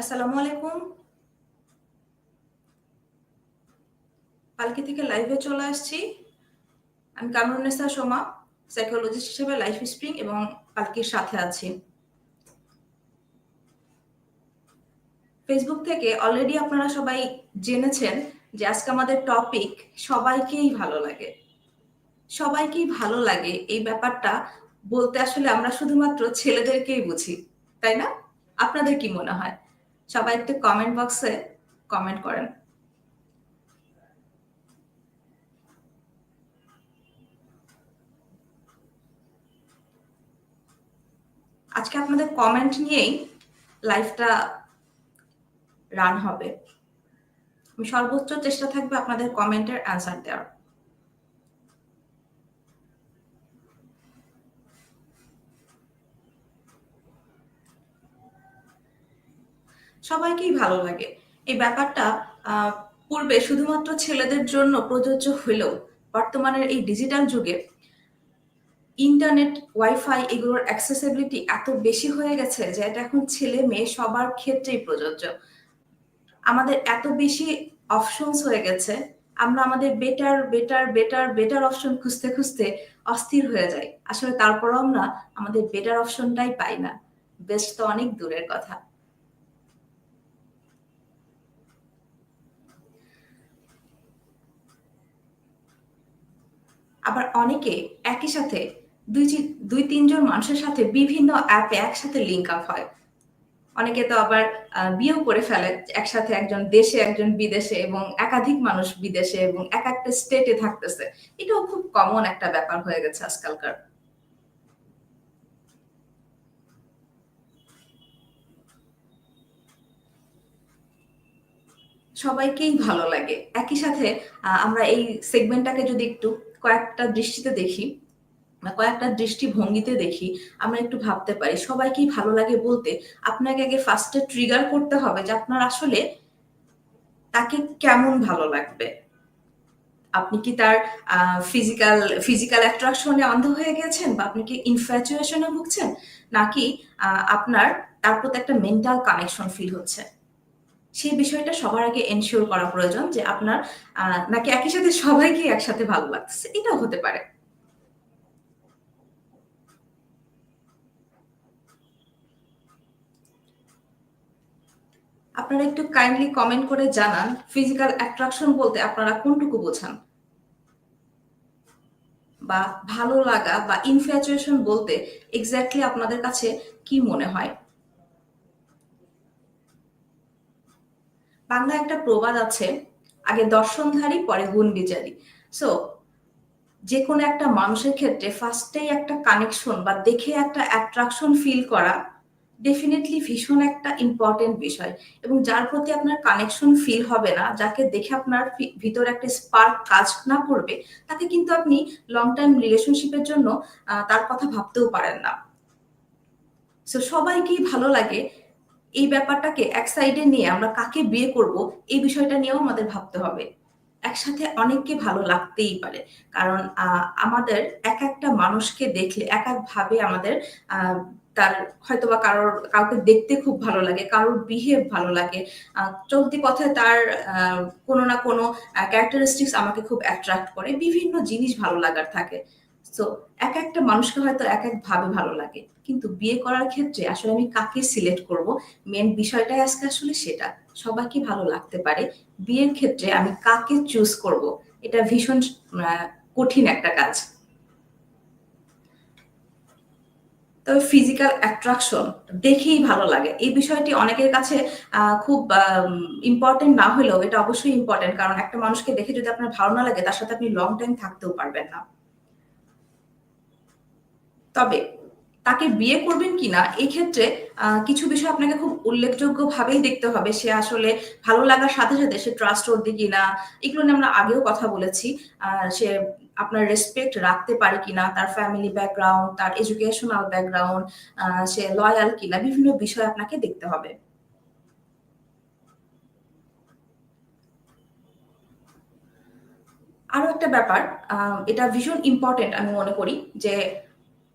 আসসালামু আলাইকুম। কালকে থেকে লাইভে চলে আসছি। আমি কামরুন্নেসা সোমা সাইকোলজিস্ট হিসেবে লাইফ স্প্রিং এবং পালকির সাথে আছি। ফেসবুক থেকে অলরেডি আপনারা সবাই জেনেছেন যে আজকে আমাদের টপিক সবাইকেই ভালো লাগে। সবাইকেই ভালো লাগে এই ব্যাপারটা বলতে আসলে আমরা শুধুমাত্র ছেলেদেরকেই বুঝি, তাই না? আপনাদের কি মনে হয়? সবাই একটু কমেন্ট বক্সে কমেন্ট করেন। আজকে আপনাদের কমেন্ট নিয়েই লাইফটা রান হবে। আমি সর্বোচ্চ চেষ্টা থাকবে আপনাদের কমেন্টের অ্যান্সার দেওয়ার। সবাইকেই ভালো লাগে। এই ব্যাপারটা পূর্বে শুধুমাত্র ছেলেদের জন্য প্রযোজ্য হলেও বর্তমানের এই ডিজিটাল যুগে ইন্টারনেট ওয়াইফাই এগুলোর অ্যাক্সেসিবিলিটি এত বেশি হয়ে গেছে যে এটা এখন ছেলে মেয়ে সবার ক্ষেত্রেই প্রযোজ্য। আমাদের এত বেশি অপশনস হয়ে গেছে, আমরা আমাদের better better better better option খুঁজতে খুঁজতে অস্থির হয়ে যাই। আসলে তারপরও আমরা আমাদের বেটার অপশনটাই পাই না। বেস্ট তো অনেক দূরের কথা। আবার অনেকে একই সাথে দুই দুই তিনজন মানুষের সাথে বিভিন্ন অ্যাপে একসাথে লিঙ্ক আপ হয়। অনেকে তো আবার বিয়েও করে ফেলে একসাথে একজন দেশে, একজন বিদেশে এবং একাধিক মানুষ বিদেশে এবং এক একটা স্টেটে থাকতেছে। এটাও খুব কমন একটা ব্যাপার হয়ে গেছে আজকালকার। সবাইকেই ভালো লাগে। একই সাথে আমরা এই সেগমেন্টটাকে যদি একটু কয়েকটা দৃষ্টিতে দেখি কয়েকটা দৃষ্টিভঙ্গিতে দেখি, আমরা একটু ভাবতে পারি। সবাইকেই ভালো লাগে বলতে? আপনাকে আগে ফার্স্টে ট্রিগার করতে হবে যে আপনার আসলে তাকে কেমন ভালো লাগবে। আপনি কি তার ফিজিক্যাল ফিজিক্যাল অ্যাট্রাকশনে অন্ধ হয়ে গেছেন বা আপনি কি ইনফ্যাচুয়েশনে ভুগছেন? নাকি আপনার তার প্রতি একটা মেন্টাল কানেকশন ফিল হচ্ছে? সেই বিষয়টা সবার আগে এনশিওর করা প্রয়োজন যে আপনার নাকি একই সাথে সবাইকে একসাথে ভালো লাগছে এটাও হতে পারে। আপনারা একটু কাইন্ডলি কমেন্ট করে জানান ফিজিক্যাল অ্যাট্রাকশন বলতে আপনারা কোনটুকু বোঝান? বা ভালো লাগা বা ইনফ্যাচুয়েশন বলতে এক্স্যাক্টলি আপনাদের কাছে কি মনে হয়? বাংলা একটা প্রবাদ আছে, আগে দর্শনধারী পরে গুণ বিচারী। সো যে কোনো একটা মানুষের ক্ষেত্রে ফার্স্টেই একটা কানেকশন বা দেখে একটা অ্যাট্রাকশন ফিল করা ডেফিনেটলি ভীষণ একটা ইম্পর্টেন্ট বিষয়। এবং যার প্রতি আপনার কানেকশন ফিল হবে না, যাকে দেখে আপনার ভিতরে একটা স্পার্ক কাজ না করবে, তাকে কিন্তু আপনি লং টাইম রিলেশনশিপের জন্য তার কথা ভাবতেও পারেন না। সো সবাইকেই ভালো লাগে এই ব্যাপারটাকে এক সাইডে নিয়ে আমরা কাকে বিয়ে করব, এই বিষয়টা নিয়েও আমাদের ভাবতে হবে। একসাথে অনেককে ভালো লাগতেই পারে। কারণ আমাদের এক একটা মানুষকে দেখলে, এক এক ভাবে আমাদের তার হয়তো বা কারোর, কাউকে দেখতে খুব ভালো লাগে, কারোর বিহেভ ভালো লাগে। চলতি পথে তার কোনো না কোনো ক্যারেক্টারিস্টিক্স আমাকে খুব অ্যাট্রাক্ট করে। বিভিন্ন জিনিস ভালো লাগার থাকে। তো এক একটা মানুষকে হয়তো এক এক ভাবে ভালো লাগে। কিন্তু বিয়ে করার ক্ষেত্রে আসলে আমি কাকে সিলেক্ট করব? মেন বিষয়টাই আজকে আসলে সেটা। সবাইকে ভালো লাগতে পারে। বিয়ের ক্ষেত্রে আমি কাকে চুজ করব? এটা ভীষণ কঠিন একটা কাজ। তবে ফিজিক্যাল অ্যাট্রাকশন দেখেই ভালো লাগে। এই বিষয়টি অনেকের কাছে খুব ইম্পর্টেন্ট না হলেও এটা অবশ্যই ইম্পর্টেন্ট কারণ একটা মানুষকে দেখে যদি আপনার ভালো না লাগে, তার সাথে আপনি লং টাইম থাকতেও পারবেন না। তবে তাকে বিয়ে করবেন কিনা এই ক্ষেত্রে কিছু বিষয় আপনাকে খুব উল্লেখযোগ্য ভাবেই দেখতে হবে। সে আসলে ভালো লাগার সাথে সাথে সে ট্রাস্ট করতে কিনা এগুলো নিয়ে আমরা আগেও কথা বলেছি। সে আপনার রেসপেক্ট রাখতে পারে কিনা তার ফ্যামিলি ব্যাকগ্রাউন্ড তার এডুকেশনাল ব্যাকগ্রাউন্ড সে লয়াল কিনা বিভিন্ন বিষয় আপনাকে দেখতে হবে। আরও একটা ব্যাপার এটা ভীষণ ইম্পর্টেন্ট আমি মনে করি যে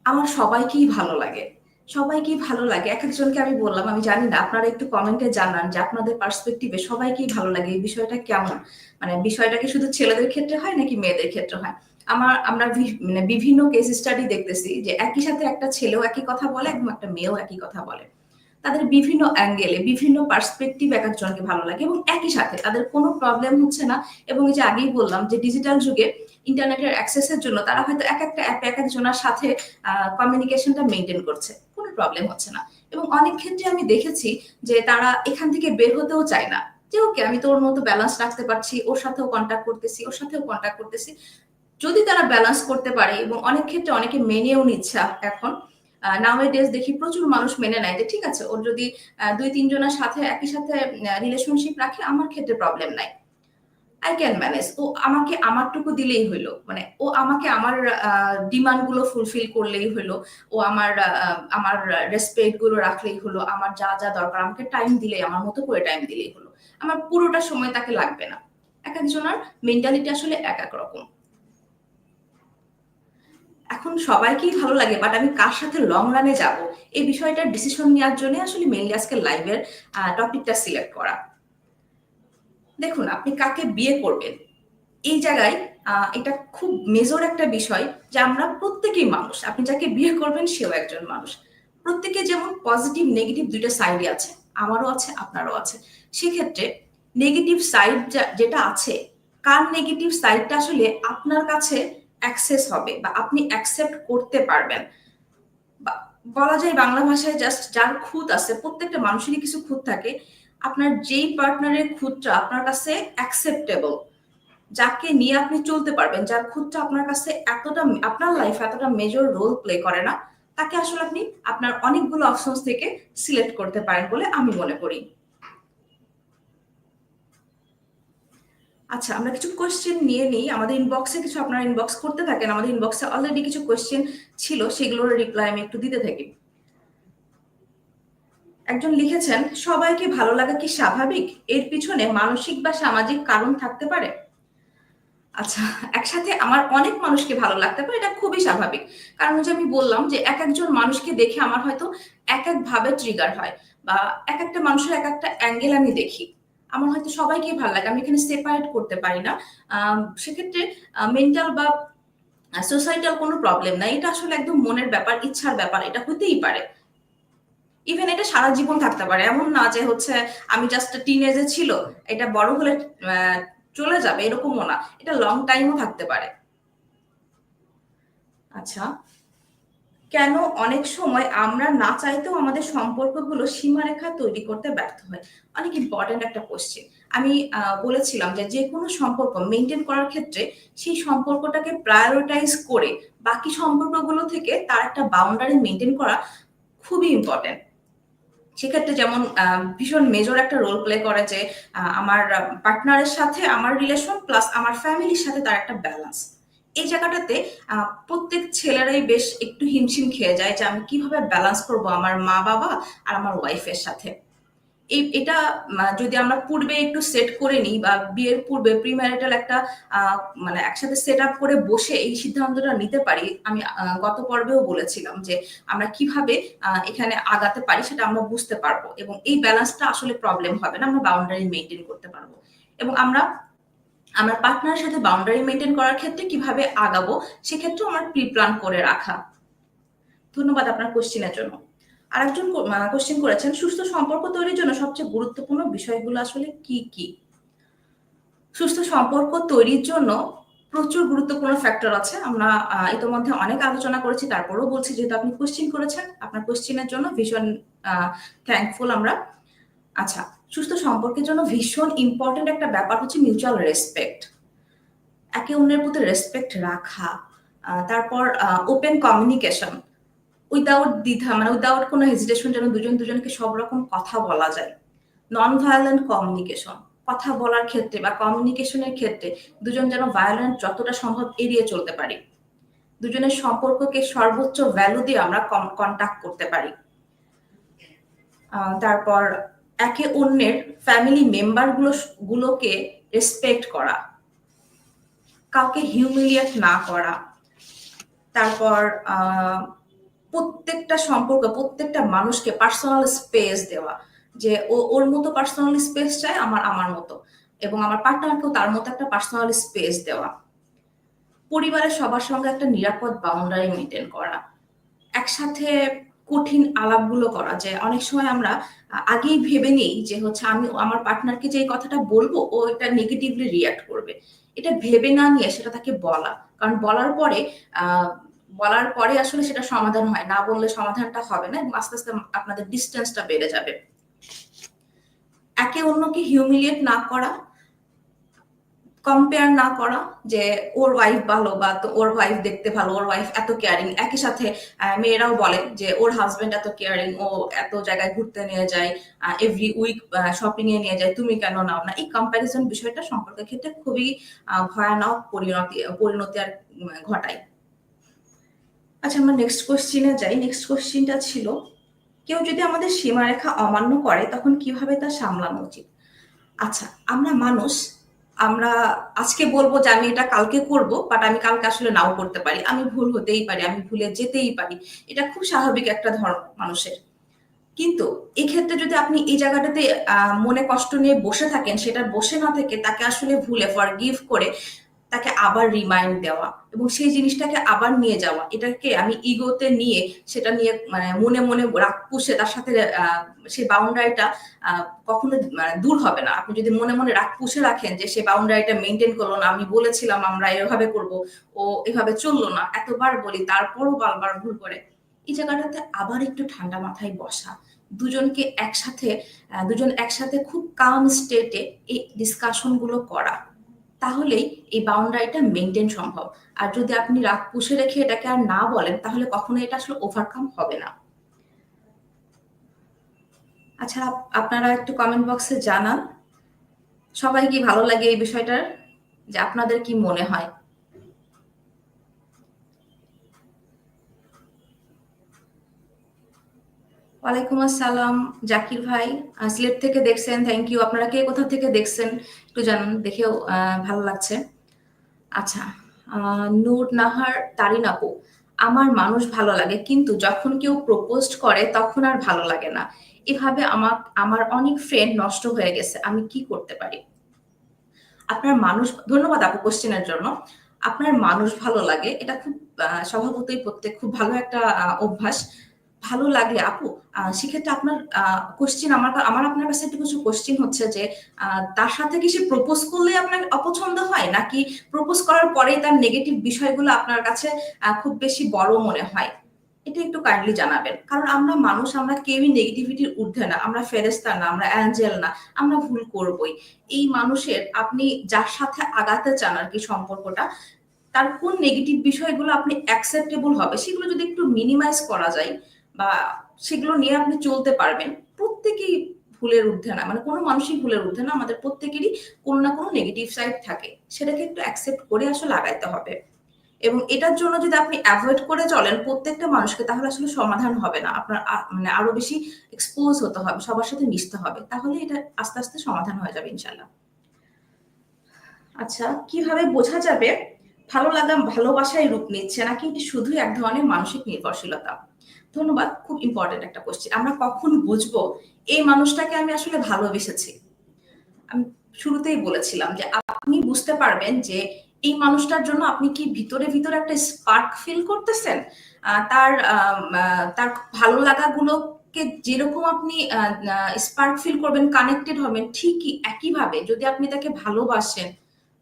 আমার সবাইকেই ভালো লাগে। সবাইকেই ভালো লাগে। এক একজনকে আমি বললাম, আমি জানি না, আপনারা একটু কমেন্টে জানান যে আপনাদের পার্সপেক্টিভে সবাইকেই ভালো লাগে, এই বিষয়টা কেমন? মানে বিষয়টা কি শুধু ছেলেদের ক্ষেত্রে হয় নাকি মেয়েদের ক্ষেত্রে হয়? আমার, আমরা মানে বিভিন্ন কেস স্টাডি দেখতেছি যে একই সাথে একটা ছেলেও একই কথা বলে এবং একটা মেয়েও একই কথা বলে। তাদের বিভিন্ন অ্যাঙ্গেলে বিভিন্ন পার্সপেক্টিভ এক একজনকে ভালো লাগে এবং একই সাথে তাদের কোনো প্রবলেম হচ্ছে না এবং এই যে আগেই বললাম যে ডিজিটাল যুগে ইন্টারনেটের অ্যাক্সেসের জন্য তারা হয়তো এক একটা অ্যাপে এক একজনের সাথে কমিউনিকেশনটা মেনটেন করছে, কোনো প্রবলেম হচ্ছে না। এবং অনেক ক্ষেত্রে আমি দেখেছি যে তারা এখান থেকে বের হতেও চায় না যে, ওকে, আমি তোর মতো ব্যালেন্স রাখতে পারছি, ওর সাথেও কন্ট্যাক্ট করতেছি, ওর সাথেও কন্ট্যাক্ট করতেছি। যদি তারা ব্যালেন্স করতে পারে এবং অনেক ক্ষেত্রে অনেকে মেনেও নিচ্ছে এখন নাওয়ে ডেজ দেখি প্রচুর মানুষ মেনে নেয় যে, ঠিক আছে, ওর যদি দুই তিনজনের সাথে, একই সাথে রিলেশনশিপ রাখে, আমার ক্ষেত্রে প্রবলেম নাই। আই ক্যান ম্যানেজ ও আমাকে আমারটুকু দিলেই হইল। মানে ও আমাকে আমার ডিমান্ডগুলো ফুলফিল করলেই হইল। ও আমার আমার রেসপেক্টগুলো রাখলেই হলো আমার যা যা দরকার, আমাকে টাইম দিলেই, আমার মতো করে টাইম দিলেই হলো আমার পুরোটা সময় তাকে লাগবে না। এক একজনের মেন্টালিটি আসলে এক এক রকম। এখন সবাইকেই ভালো লাগে বাট আমি কার সাথে লং রানে যাব? এই বিষয়টার ডিসিশন নেওয়ার জন্য আসলে মেনলি আজকে লাইভের টপিকটা সিলেক্ট করা। দেখুন, আপনি কাকে বিয়ে করবেন? এই জায়গায় এটা খুব মেজর একটা বিষয় যে আমরা প্রত্যেকেই মানুষ, আপনি যাকে বিয়ে করবেন সেও একজন মানুষ। প্রত্যেকে যেমন পজিটিভ নেগেটিভ দুইটা সাইডই আছে, আমারও আছে, আপনারও আছে। সেক্ষেত্রে নেগেটিভ সাইড যেটা আছে, কার নেগেটিভ সাইডটা আসলে আপনার কাছে অ্যাক্সেস হবে বা আপনি অ্যাকসেপ্ট করতে পারবেন। বলা যায় বাংলা ভাষায় জাস্ট যার খুঁত আছে, প্রত্যেকটা মানুষেরই কিছু খুঁত থাকে। আপনার যেই পার্টনারের খুঁতটা আপনার কাছে অ্যাকসেপ্টেবল যাকে নিয়ে আপনি চলতে পারবেন, যার খুঁতটা আপনার কাছে এতটা, আপনার লাইফ এতটা মেজর রোল প্লে করে না, তাকে আসলে আপনি আপনার অনেকগুলো অপশনস থেকে সিলেক্ট করতে পারেন বলে আমি মনে করি। আচ্ছা আমরা কিছু কোয়েশ্চেন নিয়ে নিই। আমাদের ইনবক্সে কিছু আপনারা ইনবক্স করতে থাকেন। আমাদের ইনবক্সে অলরেডি কিছু কোয়েশ্চেন ছিল, সেগুলোর রিপ্লাই আমি একটু দিতে থাকি। একজন লিখেছেন, সবাইকে ভালো লাগা কি স্বাভাবিক? এর পিছনে মানসিক বা সামাজিক কারণ থাকতে পারে? আচ্ছা একসাথে আমার অনেক মানুষকে ভালো লাগতে পারে, এটা খুবই স্বাভাবিক। কারণ যে আমি বললাম যে এক একজন মানুষকে দেখে আমার হয়তো এক এক ভাবে ট্রিগার হয় বা এক একটা মানুষের এক একটা অ্যাঙ্গেল আমি দেখি। আমার হয়তো সবাইকে ভালো লাগে, আমি এখানে সেপারেট করতে পারি না। সেক্ষেত্রে মেন্টাল বা সোসাইটাল কোনো প্রবলেম নাই। এটা আসলে একদম মনের ব্যাপার, ইচ্ছার ব্যাপার, এটা হতেই পারে। ইভেন এটা সারা জীবন থাকতে পারে। এমন না যে হচ্ছে আমি জাস্ট টিন এজে ছিল, এটা বড় হলে চলে যাবে, এরকমও না। এটা লং টাইমও থাকতে পারে। আচ্ছা। কেন অনেক সময় আমরা না চাইতেও আমাদের সম্পর্কগুলো সীমারেখা তৈরি করতে ব্যর্থ হয় অনেক ইম্পর্টেন্ট একটা কোশ্চেন আমি বলেছিলাম যে যে কোনো সম্পর্ক মেনটেন করার ক্ষেত্রে সেই সম্পর্কটাকে প্রায়োরিটাইজ করে বাকি সম্পর্কগুলো থেকে তার একটা বাউন্ডারি মেনটেন করা খুবই ইম্পর্টেন্ট সেক্ষেত্রে যেমন ভীষণ মেজর একটা রোল প্লে করে যে আমার পার্টনারের সাথে আমার রিলেশন প্লাস আমার ফ্যামিলির সাথে তার একটা ব্যালেন্স এই জায়গাটাতে প্রত্যেক ছেলেরাই বেশ একটু হিমশিম খেয়ে যায় যে আমি কীভাবে ব্যালেন্স করব আমার মা বাবা আর আমার ওয়াইফের সাথে। এই, এটা যদি আমরা পূর্বে একটু সেট করে নিই বা বিয়ের পূর্বে প্রিম্যারিটাল একটা মানে একসাথে সেট আপ করে বসে এই সিদ্ধান্তটা নিতে পারি, আমি গত পর্বেও বলেছিলাম যে আমরা কীভাবে এখানে আগাতে পারি সেটা আমরা বুঝতে পারব এবং এই ব্যালেন্সটা আসলে প্রবলেম হবে না, আমরা বাউন্ডারি মেনটেন করতে পারব। এবং আমরা আমার পার্টনারের সাথে বাউন্ডারি মেনটেন করার ক্ষেত্রে কীভাবে আগাবো, সেক্ষেত্রেও আমার প্রি প্ল্যান করে রাখা। ধন্যবাদ আপনার কোশ্চিনের জন্য। আরেকজন কোশ্চেন করেছেন, সুস্থ সম্পর্ক তৈরির জন্য সবচেয়ে গুরুত্বপূর্ণ বিষয়গুলো আসলে কি কি? সুস্থ সম্পর্ক তৈরির জন্য প্রচুর গুরুত্বপূর্ণ ফ্যাক্টর আছে। আমরা ইতিমধ্যে অনেক আলোচনা করেছি, তারপরেও বলছি, যেহেতু আপনি কোশ্চিন করেছেন, আপনার কোশ্চিনের জন্য ভীষণ থ্যাঙ্কফুল আমরা। আচ্ছা সুস্থ সম্পর্কের জন্য ভীষণ ইম্পর্টেন্ট একটা ব্যাপার হচ্ছে মিউচুয়াল রেসপেক্ট একে অন্যের প্রতি রেসপেক্ট রাখা তারপর ওপেন কমিউনিকেশন উইদাউট দ্বিধা মানে উইদাউট কোনো হেজিটেশন যেন দুজন দুজনকে সব রকম কথা বলা যায়। নন ভায়োলেন্ট কমিউনিকেশন কথা বলার ক্ষেত্রে বা কমিউনিকেশনের ক্ষেত্রে দুজন যেন ভায়োলেন্ট যতটা সম্ভব এড়িয়ে চলতে পারি। দুজনের সম্পর্ককে সর্বোচ্চ ভ্যালু দিয়ে আমরা কন্ট্যাক্ট করতে পারি। তারপর একে অন্যের ফ্যামিলি মেম্বারগুলো গুলোকে রেসপেক্ট করা। কাউকে হিউমিলিয়েট না করা। তারপর প্রত্যেকটা সম্পর্ক, প্রত্যেকটা মানুষকে পার্সোনাল স্পেস দেওয়া। যে ও, ওর মতো পার্সোনাল স্পেস চায় আমার আমার মতো। এবং আমার পার্টনারকেও তার মতো একটা পার্সোনাল স্পেস দেওয়া। পরিবারের সবার সঙ্গে একটা নিরাপদ বাউন্ডারি মেনটেন করা। একসাথে কঠিন আলাপগুলো করা যে অনেক সময় আমরা আগেই ভেবে নেই যে হচ্ছে আমি আমার পার্টনারকে যে এই কথাটা বলব, ও এটা নেগেটিভলি রিয়াক্ট করবে। এটা ভেবে না নিয়ে সেটা তাকে বলা। কারণ বলার পরে বলার পরে আসলে সেটা সমাধান হয়। না বললে সমাধানটা হবে না এবং আস্তে আস্তে আপনাদের ডিস্টেন্সটা বেড়ে যাবে। একে অন্যকে হিউমিলিয়েট না করা কম্পেয়ার না করা যে ওর ওয়াইফ ভালো বা ওর ওয়াইফ দেখতে ভালো, ওর ওয়াইফ এত কেয়ারিং একই সাথে মেয়েরাও বলে যে ওর হাজবেন্ড এত কেয়ারিং ও এত জায়গায় ঘুরতে নিয়ে যায় এভরি উইক শপিং এ নিয়ে যায়, তুমি কেন নাও না? এই কম্প্যারিজন বিষয়টা সম্পর্কের ক্ষেত্রে খুবই ভয়ানক পরিণতি পরিণতি আর ঘটায়। আচ্ছা আমরা নেক্সট কোশ্চিনে যাই। নেক্সট কোশ্চিনটা ছিল, কেউ যদি আমাদের সীমারেখা অমান্য করে, তখন কীভাবে তা সামলানো উচিত? আচ্ছা আমরা মানুষ আমরা আজকে বলব যে আমি এটা কালকে করব বাট আমি কালকে আসলে নাও করতে পারি। আমি ভুল হতেই পারি, আমি ভুলে যেতেই পারি। এটা খুব স্বাভাবিক একটা ধর্ম মানুষের। কিন্তু এক্ষেত্রে যদি আপনি এই জায়গাটাতে মনে কষ্ট নিয়ে বসে থাকেন, সেটা বসে না থেকে তাকে আসলে ভুলে ফর গিভ করে তাকে আবার রিমাইন্ড দেওয়া এবং সেই জিনিসটাকে আবার নিয়ে যাওয়া। এটাকে আমি ইগোতে নিয়ে সেটা নিয়ে মানে মনে মনে রাগ পুষে তার সাথে সেই বাউন্ডারিটা কখনো মানে দূর হবে না। আপনি যদি মনে মনে রাগ পুষে রাখেন যে সেই বাউন্ডারিটা মেনটেন করল না, আমি বলেছিলাম আমরা এভাবে করব, ও এভাবে চলল না, এতবার বলি, তারপরও বারবার ভুল করে, এই জায়গাটাতে আবার একটু ঠান্ডা মাথায় বসা। দুজনকে একসাথে দুজন একসাথে খুব কাম স্টেটে এই ডিসকাশনগুলো করা। তাহলেই এই বাউন্ডারিটা মেনটেন সম্ভব। আর যদি আপনি রাগ পুষে রেখে এটাকে আর না বলেন, তাহলে কখনো এটা আসলে ওভারকাম হবে না। আচ্ছা আপনারা একটু কমেন্ট বক্সে জানান। সবাই কি ভালো লাগে এই বিষয়টার, যে আপনাদের কি মনে হয়? ওয়ালাইকুম আসসালাম, জাকির ভাই। সিলেট থেকে দেখছেন থ্যাংক ইউ আপনারা কে কোথা থেকে দেখছেন, একটু জানান, দেখেও ভালো লাগছে। আচ্ছা নূর নাহার, তারিন আপু, আমার মানুষ ভালো লাগে, কিন্তু যখন কেউ প্রপোজ করে, তখন আর ভালো লাগে না। এভাবে আমার আমার অনেক ফ্রেন্ড নষ্ট হয়ে গেছে, আমি কি করতে পারি? আপনার মানুষ, ধন্যবাদ আপু কোশ্চেনের জন্য। আপনার মানুষ ভালো লাগে, এটা খুব স্বভাবতই প্রত্যেক, খুব ভালো একটা অভ্যাস। ভালো লাগলে আপু। সেক্ষেত্রে আপনার কোশ্চিন আমার আমার আপনার কাছে একটু কিছু কোশ্চিন হচ্ছে যে তার সাথে কি সে প্রপোজ করলে আপনার অপছন্দ হয়? নাকি প্রপোজ করার পরেই তার নেগেটিভ বিষয়গুলো আপনার কাছে খুব বেশি বড় মনে হয়? এটা একটু কাইন্ডলি জানাবেন। কারণ আমরা মানুষ, আমরা কেউই নেগেটিভিটির ঊর্ধ্বে না। আমরা ফেরেস্তা না, আমরা অ্যাঞ্জেল না। আমরা ভুল করবই। এই মানুষের আপনি যার সাথে আগাতে চান আর কি সম্পর্কটা, তার কোন নেগেটিভ বিষয়গুলো আপনি অ্যাকসেপ্টেবল হবে, সেগুলো যদি একটু মিনিমাইজ করা যায় বা সেগুলো নিয়ে আপনি চলতে পারবেন। প্রত্যেকেই ভুলের ঊর্ধ্বে না মানে কোনো মানুষই ভুলের ঊর্ধ্বে না, আমাদের প্রত্যেকেরই কোনো না কোনো নেগেটিভ সাইড থাকে। সেটাকে একটু অ্যাকসেপ্ট করে আসলে লাগাইতে হবে। এবং এটার জন্য যদি আপনি অ্যাভয়েড করে চলেন প্রত্যেকটা মানুষকে, তাহলে আসলে সমাধান হবে না। আপনার মানে আরও বেশি এক্সপোজ হতে হবে, সবার সাথে মিশতে হবে। তাহলে এটা আস্তে আস্তে সমাধান হয়ে যাবে ইনশাল্লাহ আচ্ছা কীভাবে বোঝা যাবে ভালো লাগা ভালোবাসায় রূপ নিচ্ছে নাকি এটি শুধুই এক ধরনের মানসিক নির্ভরশীলতা? ধন্যবাদ, খুব ইম্পর্টেন্ট একটা কোশ্চেন আমরা কখন বুঝব এই মানুষটাকে আমি আসলে ভালোবেসেছি? আমি শুরুতেই বলেছিলাম যে আপনি বুঝতে পারবেন যে এই মানুষটার জন্য আপনি কি ভিতরে ভিতরে একটা স্পার্ক ফিল করতেছেন? তার তার ভালো লাগাগুলোকে যেরকম আপনি স্পার্ক ফিল করবেন কানেক্টেড হবেন ঠিকই একইভাবে যদি আপনি তাকে ভালোবাসেন,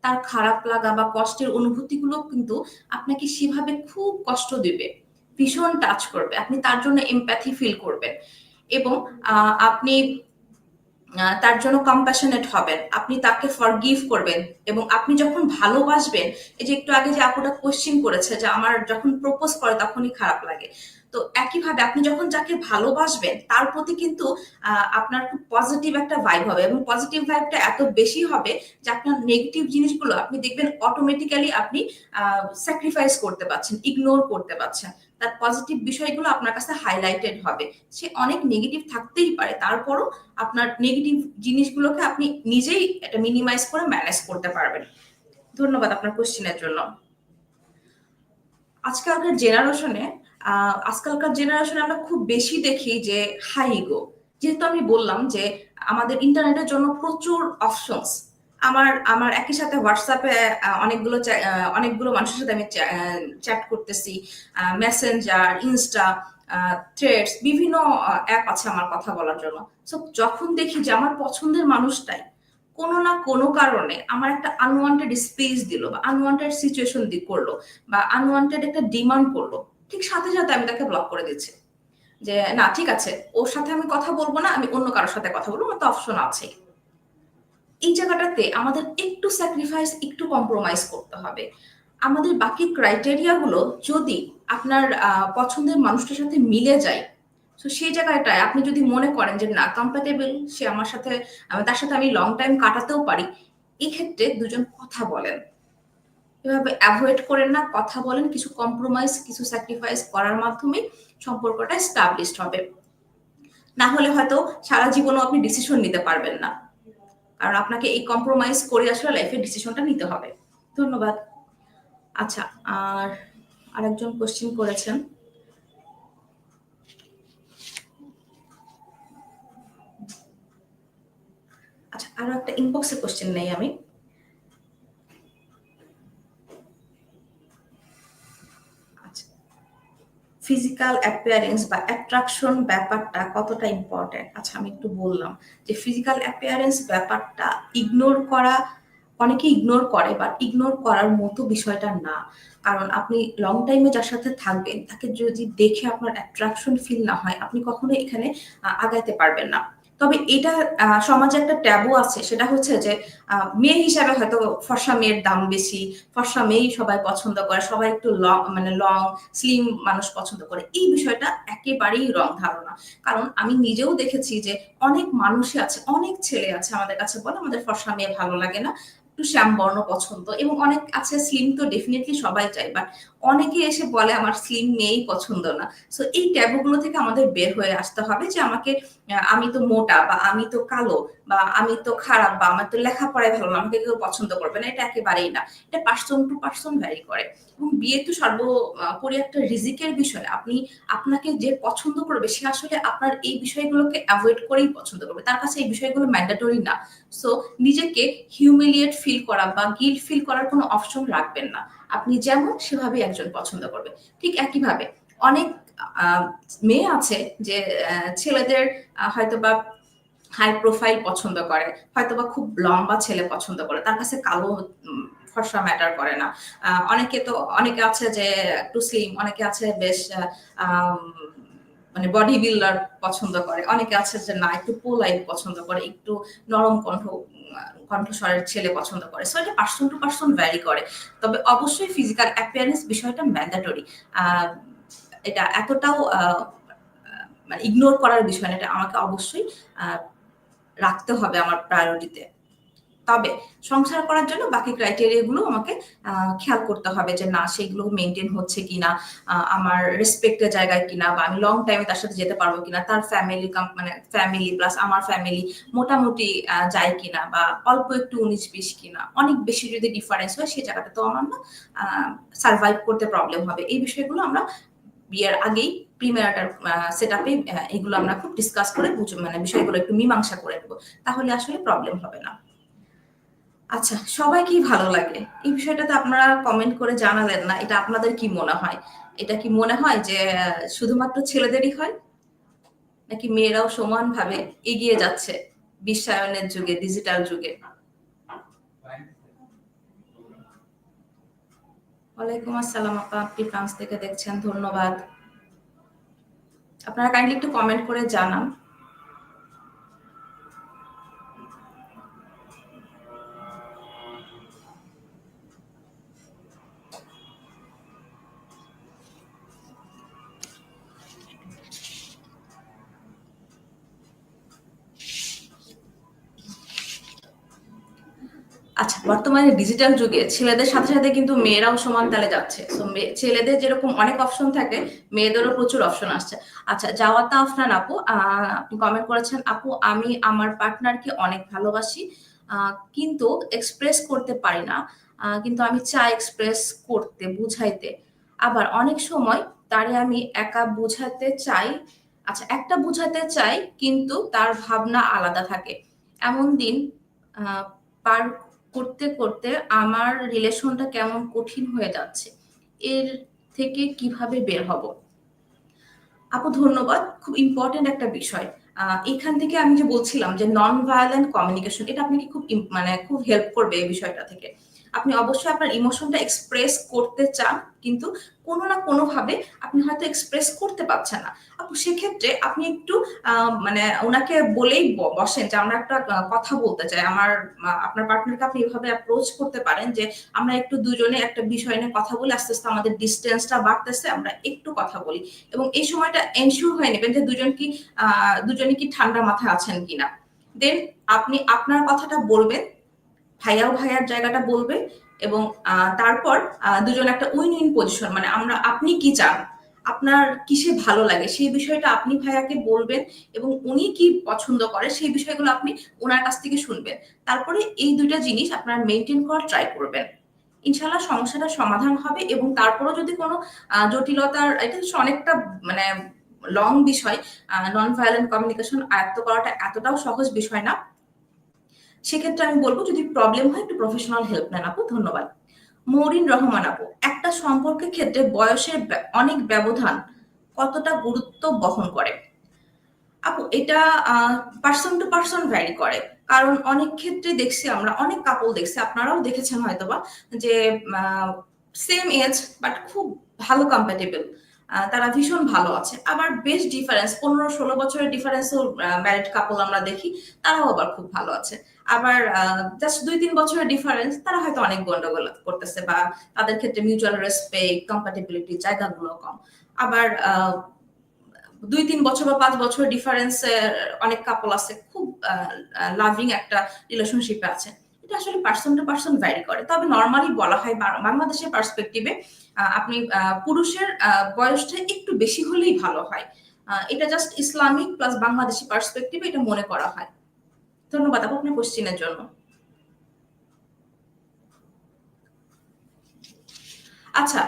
তার খারাপ লাগা বা কষ্টের অনুভূতিগুলো কিন্তু আপনাকে সেভাবে খুব কষ্ট দেবে। ভীষণ টাচ করবে। আপনি তার জন্য এমপ্যাথি ফিল করবেন এবং আপনি তার জন্য কম্প্যাশনেট হবেন। আপনি তাকে ফরগিভ করবেন এবং আপনি যখন ভালোবাসবেন, এই যে একটু আগে যে আপুটা কোশ্চিন করেছে যে আমার যখন প্রপোজ করে তখনই খারাপ লাগে। তো একইভাবে আপনি যখন যাকে ভালোবাসবেন, তার প্রতি কিন্তু আপনার খুব পজিটিভ একটা ভাইব হবে এবং পজিটিভ ভাইবটা এত বেশি হবে যে আপনার নেগেটিভ জিনিসগুলো আপনি দেখবেন অটোমেটিক্যালি আপনি স্যাক্রিফাইস করতে পারছেন ইগনোর করতে পারছেন। তার পজিটিভ বিষয়গুলো আপনার কাছে হাইলাইটেড হবে। সে অনেক নেগেটিভ থাকতেই পারে, তারপরও আপনার নেগেটিভ জিনিসগুলোকে আপনি নিজেই এটা মিনিমাইজ করে ম্যানেজ করতে পারবেন। ধন্যবাদ আপনার কোশ্চেনের জন্য। আজকালকার জেনারেশনে আজকালকার জেনারেশনে আমরা খুব বেশি দেখি যে, হাই ইগো যেহেতু আমি বললাম যে, আমাদের ইন্টারনেটের জন্য প্রচুর অপশনস আমার আমার একই সাথে হোয়াটসঅ্যাপে অনেকগুলো অনেকগুলো মানুষের সাথে আমি চ্যাট করতেছি। মেসেঞ্জার ইনস্টা থ্রেডস বিভিন্ন অ্যাপ আছে আমার কথা বলার জন্য। সো যখন দেখি যে আমার পছন্দের মানুষটাই কোনো না কোনো কারণে আমার একটা আনওয়ান্টেড স্পেস দিল বা আনওয়ান্টেড সিচুয়েশন করল বা আনওয়ান্টেড একটা ডিমান্ড করল ঠিক সাথে সাথে আমি তাকে ব্লক করে দিচ্ছি যে, না, ঠিক আছে, ওর সাথে আমি কথা বলব না, আমি অন্য কারোর সাথে কথা বলব, আমার তো অপশন আছে। এই জায়গাটাতে আমাদের একটু স্যাক্রিফাইস একটু কম্প্রোমাইজ করতে হবে। আমাদের বাকি ক্রাইটেরিয়াগুলো যদি আপনার পছন্দের মানুষটার সাথে মিলে যায়, তো সেই জায়গাটায় আপনি যদি মনে করেন যে, না কম্পাটেবল সে আমার সাথে তার সাথে আমি লং টাইম কাটাতেও পারি এই ক্ষেত্রে দুজন কথা বলেন। এভাবে অ্যাভয়েড করেন না, কথা বলেন, কিছু কম্প্রোমাইজ কিছু স্যাক্রিফাইস করার মাধ্যমে সম্পর্কটা স্টাবলিশড হবে। না হলে হয়তো সারা জীবনও আপনি ডিসিশন নিতে পারবেন না। কারণ আপনাকে এই কম্প্রোমাইজ করে আসলে লাইফের ডিসিশনটা নিতে হবে। ধন্যবাদ। আচ্ছা আর আরেকজন কোশ্চেন করেছেন। আচ্ছা আরও একটা ইনবক্সের কোশ্চেন নেই আমি। ফিজিক্যাল অ্যাপিয়ারেন্স বা অ্যাট্রাকশন ব্যাপারটা কতটা ইম্পর্ট্যান্ট আচ্ছা আমি একটু বললাম যে ফিজিক্যাল অ্যাপিয়ারেন্স ব্যাপারটা ইগনোর করা, অনেকে ইগনোর করে বা ইগনোর করার মতো বিষয়টা না। কারণ আপনি লং টাইমে যার সাথে থাকবেন, তাকে যদি দেখে আপনার অ্যাট্রাকশন ফিল না হয়, আপনি কখনো এখানে আগাইতে পারবেন না। তবে এটা সমাজে একটা ট্যাবু আছে, সেটা হচ্ছে যে মেয়ে হিসাবে হয়তো ফর্সা মেয়ের দাম বেশি, ফর্সা মেয়েই সবাই পছন্দ করে, সবাই একটু লং মানে লং স্লিম মানুষ পছন্দ করে। এই বিষয়টা একেবারেই রং ধারণা। কারণ আমি নিজেও দেখেছি যে, অনেক মানুষই আছে, অনেক ছেলে আছে আমাদের কাছে বলে, আমাদের ফর্সা মেয়ে ভালো লাগে না। একটু শ্যাম বর্ণ পছন্দ এবং অনেক আছে স্লিম তো ডেফিনেটলি সবাই চাই বাট অনেকে এসে বলে আমার স্লিম মেয়েই পছন্দ না। সো এই ট্যাবুগুলো থেকে আমাদের বের হয়ে আসতে হবে যে আমাকে আমি তো মোটা বা আমি তো কালো বা আমি তো খারাপ বা আমার তো লেখাপড়ায় ভালো না, আমাকে কেউ পছন্দ করবে না, এটা একেবারেই না। এটা পার্সন টু পার্সন ভ্যারি করে। এবং বিয়ে তো সর্বোপরি একটা রিজিকের বিষয়। আপনি আপনাকে যে পছন্দ করবে, সে আসলে আপনার এই বিষয়গুলোকে অ্যাভয়েড করেই পছন্দ করবে। তার কাছে এই বিষয়গুলো ম্যান্ডেটরি না। সো নিজেকে হিউমিলিয়েট ফিল করা বা গিল্ট ফিল করার কোনো অপশন রাখবেন না। আপনি যেমন সেভাবে একজন পছন্দ করবে। ঠিক একইভাবে অনেক মেয়ে আছে যে ছেলেদের হয়তো বা হাই প্রোফাইল পছন্দ করে হয়তো বা খুব লম্বা ছেলে পছন্দ করে, তার কাছে কালো ফর্সা ম্যাটার করে না। অনেকে তো, অনেকে আছে যে একটু স্লিম অনেকে আছে বেশ মানে বডি বিল্ডার পছন্দ করে, অনেকে আছে যে না, একটু পোলাইট পছন্দ করে, একটু নরম কণ্ঠ কণ্ঠস্বরের ছেলে পছন্দ করে। সো এটা পার্সন টু পার্সন ভ্যারি করে। তবে অবশ্যই ফিজিক্যাল অ্যাপিয়ারেন্স বিষয়টা ম্যান্ডেটরি এটা এতটাও মানে ইগনোর করার বিষয় না, এটা আমাকে অবশ্যই রাখতে হবে আমার প্রায়োরিটিতে তবে সংসার করার জন্য বাকি ক্রাইটেরিয়াগুলো আমাকে খেয়াল করতে হবে যে না, সেগুলো মেনটেন হচ্ছে কিনা আমার রেসপেক্টের জায়গায় কিনা বা আমি লং টাইমে তার সাথে যেতে পারব কিনা, তার ফ্যামিলি মানে ফ্যামিলি প্লাস আমার ফ্যামিলি মোটামুটি যায় কিনা বা অল্প একটু উনিশ বিশ কিনা। অনেক বেশি যদি ডিফারেন্স হয় সেই জায়গাটা তো আমার না সার্ভাইভ করতে প্রবলেম হবে। এই বিষয়গুলো আমরা বিয়ের আগেই প্রিমিয়ারটার সেট আপে এগুলো আমরা খুব ডিসকাস করে মানে বিষয়গুলো একটু মীমাংসা করে নেব। তাহলে আসলে প্রবলেম হবে না। আচ্ছা সবাই কি ভালো লাগে? এই বিষয়টাতে আপনারা কমেন্ট করে জানালেন না, এটা আপনাদের কি মনে হয়? এটা কি মনে হয় যে শুধুমাত্র ছেলেদেরই হয়? নাকি মেয়েরাও সমানভাবে এগিয়ে যাচ্ছে বিশ্বায়নের যুগে ডিজিটাল যুগে? ওয়ালাইকুম আসসালাম আপা, আপনি ফ্রান্স থেকে দেখছেন, ধন্যবাদ। আপনারা কাইন্ডলি একটু কমেন্ট করে জানান। বর্তমানে ডিজিটাল যুগে ছেলেদের সাথে সাথে কিন্তু মেয়েরাও সমান তালে যাচ্ছে। ছেলেদের যেরকম অনেক অপশন থাকে, মেয়েদেরও প্রচুর অপশন আসছে। আচ্ছা যাওয়াতা আফরান আপু আপনি কমেন্ট করেছেন, আপু, আমি আমার পার্টনারকে অনেক ভালোবাসি কিন্তু এক্সপ্রেস করতে পারি না। কিন্তু আমি চাই এক্সপ্রেস করতে, বুঝাইতে। আবার অনেক সময় তারে আমি একা বুঝাতে চাই আচ্ছা একটা বুঝাতে চাই, কিন্তু তার ভাবনা আলাদা থাকে। এমন দিন পার করতে করতে আমার রিলেশনটা কেমন কঠিন হয়ে যাচ্ছে, এর থেকে কীভাবে বের হব? আপু, ধন্যবাদ। খুব ইম্পর্টেন্ট একটা বিষয়। এখান থেকে আমি যে বলছিলাম যে নন ভায়োলেন্ট কমিউনিকেশন এটা আপনাকে খুব মানে খুব হেল্প করবে এই বিষয়টা থেকে। আপনি অবশ্যই আপনার ইমোশনটা এক্সপ্রেস করতে চান, কিন্তু কোনো না কোনোভাবে আপনি হয়তো এক্সপ্রেস করতে পারছেন না। সেক্ষেত্রে আপনি একটু মানে ওনাকে বলেই বসেন যে আমরা একটা কথা বলতে চাই। আমার আপনার পার্টনারকে আপনি এভাবে অ্যাপ্রোচ করতে পারেন যে আমরা একটু দুজনে একটা বিষয় নিয়ে কথা বলে, আস্তে আস্তে আমাদের ডিস্টেন্সটা বাড়তেছে, আমরা একটু কথা বলি। এবং এই সময়টা এনশিওর হয়ে নেবেন যে দুজন কি দুজনে কি ঠান্ডা মাথায় আছেন কিনা। দেন আপনি আপনার কথাটা বলবেন ভাইয়াও ভাইয়ার জায়গাটা বলবে এবং তারপর দুজন একটা উইন উইন পজিশন মানে আমরা, আপনি কি চান? আপনার কিসে ভালো লাগে? সেই বিষয়টা আপনি ভাইয়াকে বলবেন এবং উনি কি পছন্দ করে সেই বিষয়গুলো আপনি ওনার কাছ থেকে শুনবেন। তারপরে এই দুইটা জিনিস আপনার মেনটেন করার ট্রাই করবেন। ইনশাল্লাহ সমস্যাটা সমাধান হবে এবং তারপরও যদি কোনো জটিলতার, এটা অনেকটা মানে লং বিষয় নন ভায়োলেন্ট কমিউনিকেশন আয়ত্ত করাটা এতটাও সহজ বিষয় না। সেক্ষেত্রে আমি বলব, যদি প্রবলেম হয়, একটু প্রফেশনাল হেল্প নেন আপু, ধন্যবাদ। মৌরিন রহমান আপু, একটা সম্পর্কের ক্ষেত্রে বয়সের অনেক ব্যবধান কতটা গুরুত্ব বহন করে? আপু, এটা পার্সন টু পার্সন ভ্যারি করে। কারণ অনেক ক্ষেত্রে দেখছি আমরা, অনেক কাপল দেখছি, আপনারাও দেখেছেন হয়তোবা, যে সেম এজ বাট খুব ভালো কম্প্যাটেবল তারা ভীষণ ভালো আছে। আবার বেশ ডিফারেন্স পনেরো ষোলো বছরের ডিফারেন্সও ম্যারিড কাপল আমরা দেখি, তারাও আবার খুব ভালো আছে। আবার জাস্ট দুই তিন বছরের ডিফারেন্স তারা হয়তো অনেক গন্ডগোল করতেছে বা তাদের ক্ষেত্রে মিউচুয়াল রেসপেক্ট কম্পাটিবিলিটি জায়গাগুলো কম। আবার দুই তিন বছর বা পাঁচ বছর ডিফারেন্সের অনেক কাপল আছে, খুব লাভিং একটা রিলেশনশিপে আছে। এটা আসলে পার্সন টু পার্সন ভ্যারি করে। তবে নর্মালি বলা হয় বাংলাদেশের পার্সপেক্টিভে আপনি পুরুষের বয়সটা একটু বেশি হলেই ভালো হয়। এটা জাস্ট ইসলামিক প্লাস বাংলাদেশি পার্সপেক্টিভে এটা মনে করা হয়। ধন্যবাদ, আপু আপনার কোশ্চিনের জন্য। আচ্ছা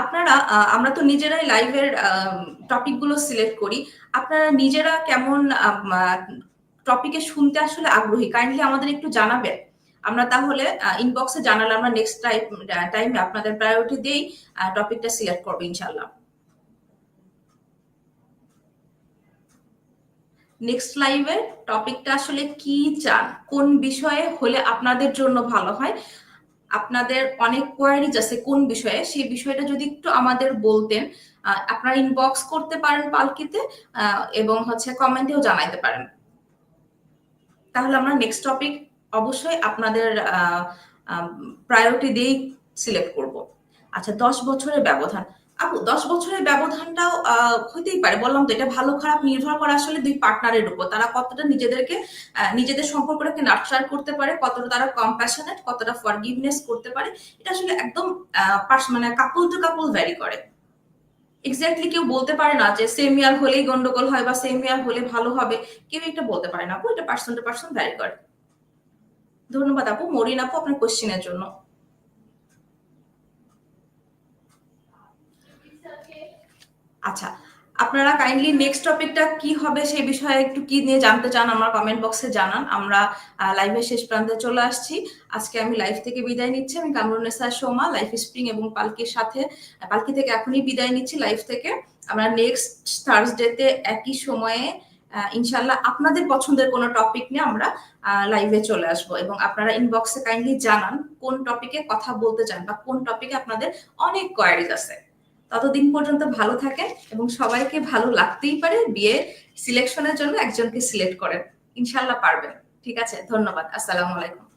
আপনারা আমরা তো নিজেরাই লাইভের টপিকগুলো সিলেক্ট করি। আপনারা নিজেরা কেমন টপিকে শুনতে আসলে আগ্রহী? কাইন্ডলি আমাদের একটু জানাবেন। আমরা তাহলে ইনবক্সে জানালে আমরা নেক্সট টাইম টাইমে আপনাদের প্রায়োরিটি দিয়েই টপিকটা সিলেক্ট করব ইনশাল্লাহ নেক্সট লাইভের টপিকটা আসলে কি চান? কোন বিষয়ে হলে আপনাদের জন্য ভালো হয়? আপনাদের অনেক কোয়ারিজ আছে কোন বিষয়ে? সেই বিষয়টা যদি একটু আমাদের বলতেন আপনারা ইনবক্স করতে পারেন পালকিতে এবং হচ্ছে কমেন্টেও জানাইতে পারেন। তাহলে আমরা নেক্সট টপিক অবশ্যই আপনাদের প্রায়োরিটি দিয়েই সিলেক্ট করব। আচ্ছা দশ বছরের ব্যবধান। আপু, দশ বছরের ব্যবধানটাও হইতেই পারে, বললাম তো, এটা ভালো খারাপ নির্ভর করে আসলে দুই পার্টনারের উপর। তারা কতটা নিজেদেরকে নিজেদের সম্পর্কটাকে নার্চার করতে পারে, কতটা তারা কম্প্যাশনেট কতটা ফরগিভনেস করতে পারে, এটা আসলে একদম মানে কাপল টু কাপল ভ্যারি করে। এক্স্যাক্টলি কেউ বলতে পারে না যে সেম ইয়ার হলেই গন্ডগোল হয় বা সেম ইয়ার হলে ভালো হবে। কেউ এটা বলতে পারে না, আপু, এটা পার্সন টু পার্সন ভ্যারি করে। ধন্যবাদ আপু, মরিন আপু, আপনার কোশ্চিনের জন্য। আচ্ছা আপনারা কাইন্ডলি নেক্সট টপিকটা কি হবে সেই বিষয়ে একটু কি নিয়ে জানতে চান আমার কমেন্ট বক্সে জানান। আমরা লাইভের শেষ প্রান্তে চলে আসছি। আজকে আমি লাইভ থেকে বিদায় নিচ্ছি। আমি কামরুনেসা সোমা লাইফ স্প্রিং এবং পালকির সাথে, পালকি থেকে এখনই বিদায় নিচ্ছি লাইভ থেকে। আমরা নেক্সট থার্সডেতে একই সময়ে ইনশাল্লাহ আপনাদের পছন্দের কোনো টপিক নিয়ে আমরা লাইভে চলে আসব এবং আপনারা ইনবক্সে কাইন্ডলি জানান কোন টপিকে কথা বলতে চান বা কোন টপিকে আপনাদের অনেক কোয়ারিজ আছে। ততদিন পর্যন্ত ভালো থাকেন এবং সবাইকে ভালো লাগতেই পারে বিয়ে সিলেকশনের জন্য একজনকে সিলেক্ট করেন। ইনশাল্লাহ পারবেন। ঠিক আছে, ধন্যবাদ। আসসালামু আলাইকুম।